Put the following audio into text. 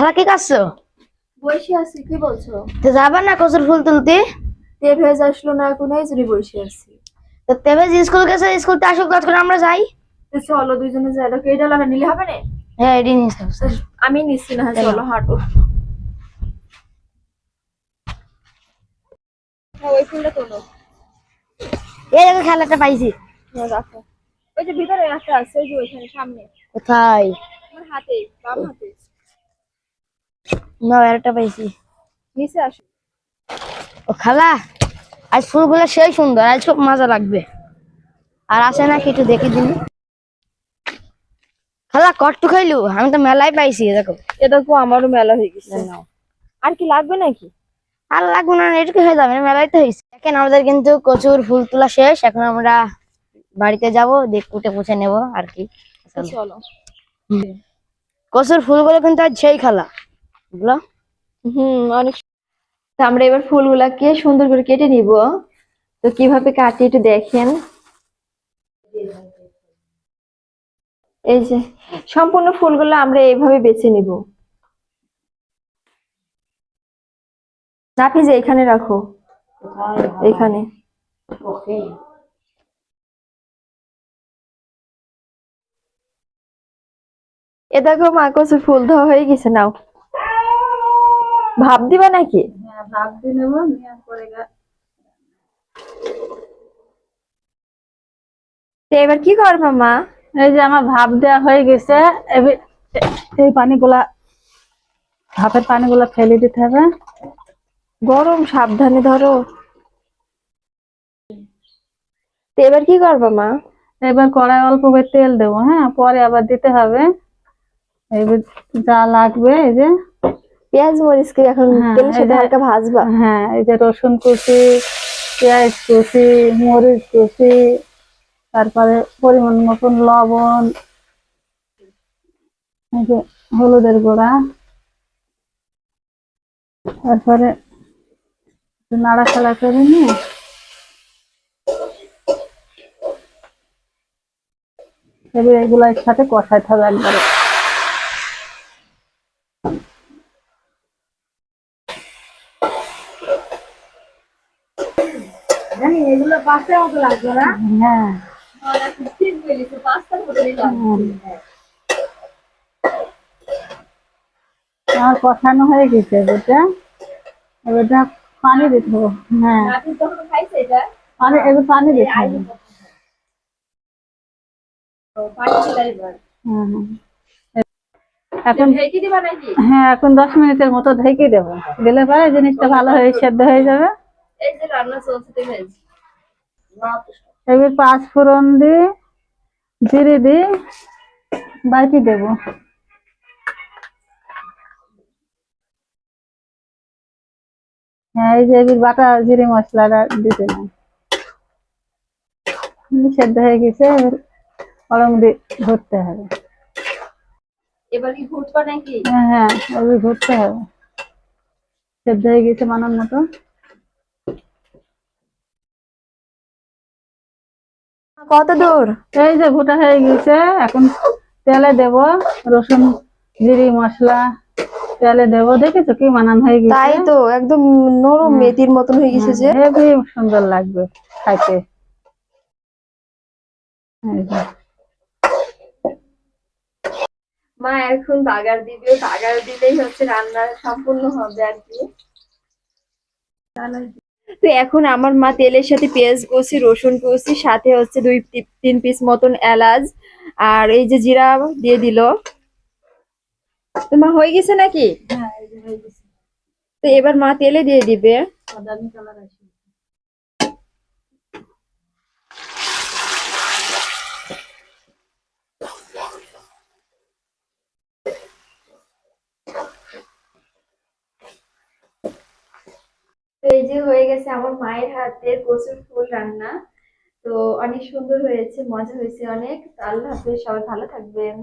খালা কি করছ? বসে আছি কি বলছো? তো যাবা না কচুর ফুল তুলতে? তে ভেজ আসলো না এখন এই জন্য বসে আছি। তো যে স্কুল গেছে স্কুল তে আসুক তখন আমরা যাই। তো চলো দুইজনে যাই এটা লাগা নিলে হবে না? হ্যাঁ এডি। তো আমি নিচ্ছি না চলো। হাঁটো। হ্যাঁ ওই ফুলটা তোলো। এই দেখো খেলাটা পাইছি। হ্যাঁ, রাখো। ওই যে ভিতরে একটা আছে ওই যে ওইখানে সামনে। কোথায়? আমার হাতে বাম হাতে। না একটা পাইছি। নিচে আসো। ও খালা আজ ফুলগুলো সেই সুন্দর আজ খুব মজা লাগবে। আর আছে না কিছু দেখে দিন। খালা কট্টু খাইলু? আমি তো মেলায় পাইছি দেখো। এ দেখো আমারও মেলা হয়ে গেছে। আর কি লাগবে নাকি? আর লাগবে না এটুকু হয়ে যাবে মেলায় তো হয়েছে। দেখেন আমাদের কিন্তু কচুর ফুল তোলা শেষ এখন আমরা বাড়িতে যাব দেখ কুটে পুছে নেব আর কি। চলো। কচুর ফুলগুলো কিন্তু আজ সেই খালা। বুঝলো হুম অনেক তো আমরা এবার ফুলগুলাকে সুন্দর করে কেটে নিব। তো কীভাবে কাটি একটু দেখেন। এই যে সম্পূর্ণ ফুলগুলো আমরা এইভাবে বেছে নিব। যে এখানে রাখো। এখানে। এ দেখো মা কচু ফুল দেওয়া হয়ে গেছে নাও। ভাব দিবা নাকি? তো এবার কি করবা মা এই যে আমার ভাব দেওয়া হয়ে গেছে এই পানিগুলা ভাপের পানিগুলা ফেলে দিতে হবে। গরম সাবধানে ধরো। এবার কি করবা মা এবার কড়াই অল্প করে তেল দেবো হ্যাঁ পরে আবার দিতে হবে। এবার যা লাগবে এই যে পেঁয়াজ মরিচ কি এখন হ্যাঁ, তেলের সাথে হালকা ভাজবা? হ্যাঁ এই যে রসুন কুচি পেঁয়াজ কুচি মরিচ কুচি তারপরে পরিমাণ মতন লবণ এই যে হলুদের গুঁড়া তারপরে একটু নাড়াচাড়া করে নিয়ে এবার এগুলো একসাথে কষাইতে হবে একবারে। হ্যাঁ। আমার কষানো হয়ে গেছে এটা এবারটা পানি দিতে হবে হ্যাঁ। পানি এবার পানি দিতে হবে হ্যাঁ, হ্যাঁ। এখন হ্যাঁ এখন দশ মিনিটের মতো ঢেকে দেবো। দিলে পরে জিনিসটা ভালো হয়ে সেদ্ধ হয়ে যাবে। এই যে রান্না চলছে দেখেন। এবার পাঁচ ফোড়ন দি জিরে দি বাটি দেবো। হ্যাঁ এই যে এবার বাটা জিরে মশলাটা দিতে না সেদ্ধ হয়ে গেছে এবার গরম দিয়ে ধরতে হবে। এবার কি ঘুরবা নাকি? হ্যাঁ হ্যাঁ এবার ধরতে হবে। সেদ্ধ হয়ে গেছে মানার মতো। কত দূর? এই যে ভুটা হয়ে গেছে এখন তেলে দেব রসুন জিরি মশলা। তেলে দেব দেখেছ কি মানান হয়ে গেছে? তাই তো একদম নরম মেথির মতন হয়ে গেছে যে। হেবি সুন্দর লাগবে খাইতে। মা এখন বাগার দিবে। বাগার দিলেই হচ্ছে রান্না সম্পূর্ণ হবে আর কি। তো এখন আমার মা তেলের সাথে পেঁয়াজ কষি রসুন কষি সাথে হচ্ছে দুই তিন পিস মতন এলাচ আর এই যে জিরা দিয়ে দিল। তো মা হয়ে গেছে নাকি? তো এবার মা তেলে দিয়ে দিবে। যে হয়ে গেছে আমার মায়ের হাতের কচুর ফুল রান্না। তো অনেক সুন্দর হয়েছে, মজা হয়েছে অনেক। আল্লাহ হাফেজ, সবাই ভালো থাকবেন।